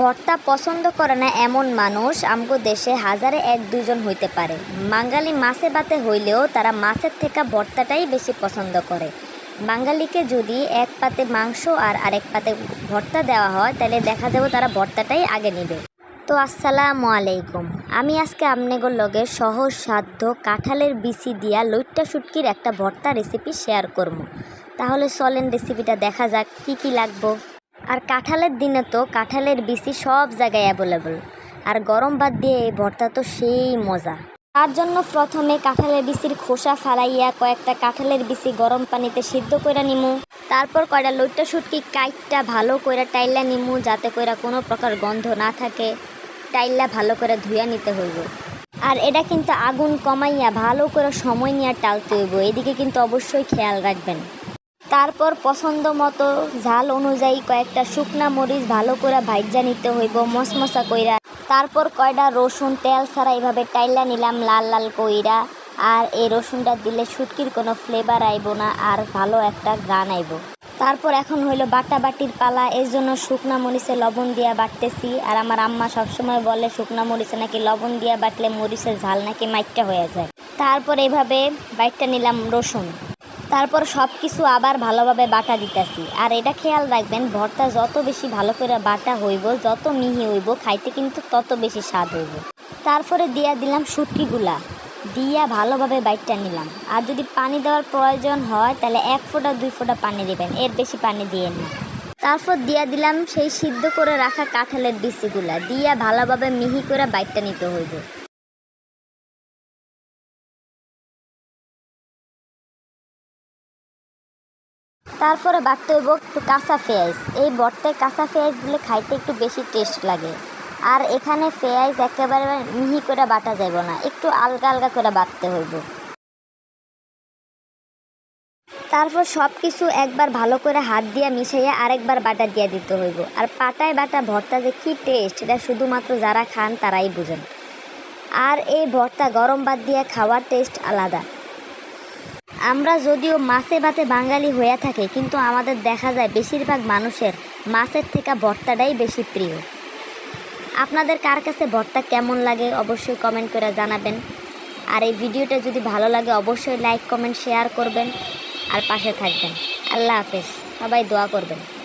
ভর্তা পছন্দ করে না এমন মানুষ, আমগো দেশে হাজারে এক দুজন হইতে পারে। বাঙালি মাছে ভাতে হইলেও তারা মাছের থেকে ভর্তাটাই বেশি পছন্দ করে। বাঙালিকে যদি এক পাতে মাংস আর আরেক পাতে ভর্তা দেওয়া হয়, তাহলে দেখা যাবে তারা ভর্তাটাই আগে নেবে। তো আসসালামু আলাইকুম। আমি আজকে আমনেগোর লগে সহজ সাধ্য কাঁঠালের বিচি দিয়া লইট্টা শুটকির একটা ভর্তা রেসিপি শেয়ার করব। তাহলে চলেন রেসিপিটা দেখা যাক, কি কি লাগবো। আর কাঁঠালের দিনে তো কাঁঠালের বিচি সব জায়গায় অ্যাভেলেবল আর গরম ভাত দিয়ে এই ভর্তা তো সেই মজা। তার জন্য প্রথমে কাঁঠালের বিচির খোসা ফালাইয়া কয়েকটা কাঁঠালের বিচি গরম পানিতে সিদ্ধ করে নিমু। তারপর কয়টা লইট্টা শুটকি কাইটটা ভালো করে টাইলা নিমু যাতে করে কোনো প্রকার গন্ধ না থাকে। টাইলা ভালো করে ধুইয়া নিতে হইব। আর এটা কিন্তু আগুন কমাইয়া ভালো করে সময় নিয়ে টালতে হইব। এদিকে কিন্তু অবশ্যই খেয়াল রাখবেন। তারপর পছন্দ মতো ঝাল অনুযায়ী কয়েকটা শুকনা মরিচ ভালো করে ভাইজা নিতে হইব, মশমশা কইরা। তারপর কয়টা রসুন, তেল ছাড়া এইভাবে টাইলা নিলাম লাল লাল কইরা। আর এই রসুনটা দিলে শুটকির কোনো ফ্লেভার আইব না আর ভালো একটা গান আইব। তারপর এখন হইল বাটা বাটির পালা, এর জন্য শুকনা মরিচে লবণ দিয়া বাটতেছি। আর আমার আম্মা সবসময় বলে, শুকনা মরিচে নাকি লবণ দিয়া বাটলে মরিচের ঝাল নাকি মাইটটা হয়ে যায়। তারপর এইভাবে বাইটটা নিলাম রসুন। তারপর সব কিছু আবার ভালোভাবে বাটা দিতেছি। আর এটা খেয়াল রাখবেন, ভর্তা যত বেশি ভালো করে বাটা হইব, যত মিহি হইব, খাইতে কিন্তু তত বেশি স্বাদ হইব। তারপরে দিয়া দিলাম শুটকিগুলা। দিয়া ভালোভাবে বাইটটা নিলাম। আর যদি পানি দেওয়ার প্রয়োজন হয়, তাহলে এক ফোঁটা, দুই ফোঁটা পানি দিবেন। এর বেশি পানি দিয়ে না। তারপর দিয়া দিলাম সেই সিদ্ধ করে রাখা কাঁঠালের বিচিগুলা। দিয়া ভালোভাবে মিহি করে বাইটটা নিতে হইব। তারপরে বাড়তে হইব একটু কাঁচা পেঁয়াজ। এই বর্তায় কাঁচা পেঁয়াজ দিলে খাইতে একটু বেশি টেস্ট লাগে। আর এখানে পেঁয়াজ একেবারে মিহি করে বাটা যাব না, একটু আলগা আলগা করে বাটতে হইব। তারপর সব কিছু একবার ভালো করে হাত দিয়ে মিশাইয়া আরেকবার বাটা দিয়ে দিতে হইব। আর পাটায় বাটা ভর্তা যে কী টেস্ট এটা শুধুমাত্র যারা খান তারাই বুঝেন। আর এই ভর্তা গরম ভাত দিয়ে খাওয়ার টেস্ট আলাদা। আমরা যদিও মাছে ভাতে বাঙালি হয়ে থাকে, কিন্তু আমাদের দেখা যায় বেশিরভাগ মানুষের মাছের থেকে ভর্তাটাই বেশি প্রিয়। আপনাদের কার কাছে ভর্তা কেমন লাগে অবশ্যই কমেন্ট করে জানাবেন। আর এই ভিডিওটা যদি ভালো লাগে, অবশ্যই লাইক কমেন্ট শেয়ার করবেন। আর পাশে থাকবেন। আল্লাহ হাফেজ। সবাই দোয়া করবেন।